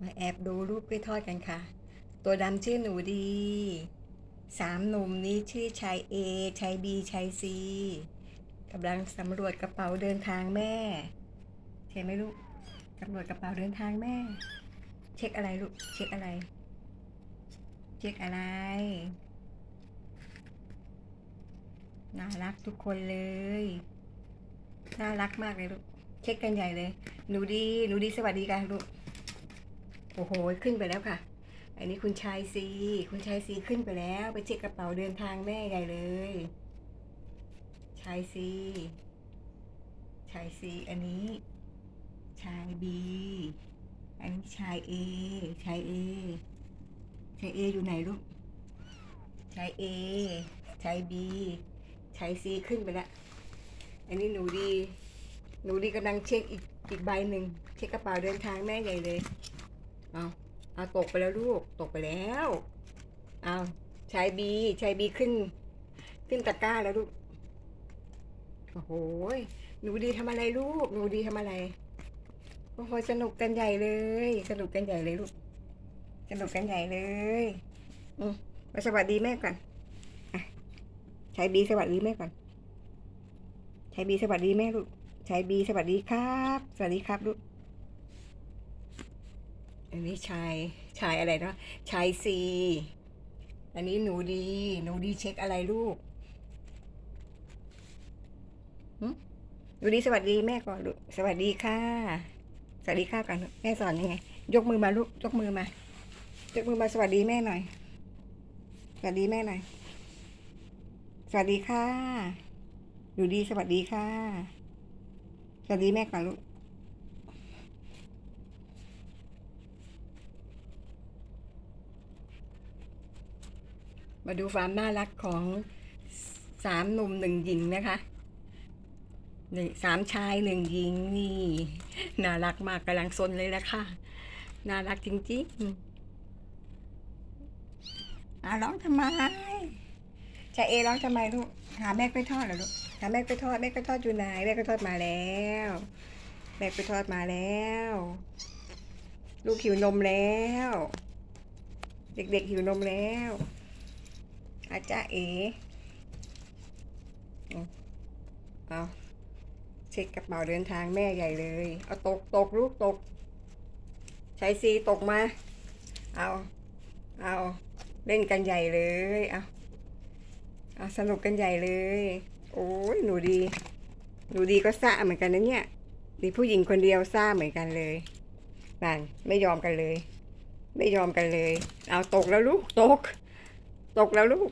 มาแอบดูรูปกล้วยทอดกันค่ะ ตัวดำชื่อหนูดีสามหนุ่มนี้ชื่อชายเอชายบีชายซีกำลังสำรวจกระเป๋าเดินทางแม่ ใช่ไหมลูกสำรวจกระเป๋าเดินทางแม่ เช็คอะไรลูก เช็คอะไร เช็คอะไร น่ารักทุกคนเลย น่ารักมากเลยลูก เช็คกันใหญ่เลย หนูดี หนูดีสวัสดีกันลูก โอ้โห ขึ้นไปแล้วค่ะ อันนี้คุณชายซี คุณชายซีขึ้นไปแล้ว ไปเช็คกระเป๋าเดินทางแม่ใหญ่เลย ชายซีชายซีอันนี้ ชายบีอันนี้ชายเอชายเอชายเออยู่ไหนลูก ชายเอชายบีชายซีขึ้นไปแล้ว อันนี้หนูดี หนูดีกำลังเช็คอีกอีกใบหนึ่ง เช็คกระเป๋าเดินทางแม่ใหญ่เลย เอาเอาตกไปแล้วลูก ตกไปแล้ว เอาชายบีชายบีขึ้น ขึ้นตะกร้าแล้วลูก โอ้โห หนูดีทำอะไรลูก หนูดีทำอะไร โอ้โห สนุกกันใหญ่เลย สนุกกันใหญ่เลยลูก สนุกกันใหญ่เลย อืมมาสวัสดีแม่ก่อนอะชายบีสวัสดีแม่ก่อนชายบีสวัสดีแม่ลูกชายบีสวัสดีครับ สวัสดีครับลูก อันนี้ชายชายอะไรนะชายซีอันนี้หนูดี หนูดีเช็คอะไรลูกหึหนูดีสวัสดีแม่ก่อนลูกสวัสดีค่ะ สวัสดีค่ะก่อนแม่สอนยังไง ยกมือมาลูกยกมือมายกมือมาสวัสดีแม่หน่อย สวัสดีแม่หน่อย สวัสดีค่ะหนูดีสวัสดีค่ะ สวัสดีแม่ก่อนลูก มาดูความน่ารักของสามหนุ่มหนึ่งหญิงนะคะหนึ่งสามชายหนึ่งหญิงนี่ น่ารักมากกำลังซนเลยละค่ะ น่ารักจริงๆอ่าร้องทำไมชาเอร้องทำไมลูกหาแม่ไปทอดเหรอลูกหาแม่ไปทอดแม่ไปทอดอยู่ไหนแม่ไปทอดมาแล้วแม่ไปทอดมาแล้ว ลูกหิวนมแล้ว เด็กๆหิวนมแล้ว อาจารย์เอเอาเช็คกระเป๋าเดินทางแม่ใหญ่เลย เอาตกตกลูกตกใช้ซีตกมา เอา เอาเล่นกันใหญ่เลย เอาเอาสนุกกันใหญ่เลย โอ้ยหนูดี หนูดีก็ซ่าเหมือนกันนะเนี่ยมีผู้หญิงคนเดียวซ่าเหมือนกันเลยนั่นไม่ยอมกันเลย ไม่ยอมกันเลย เอาตกแล้วลูกตก ตกแล้วลูก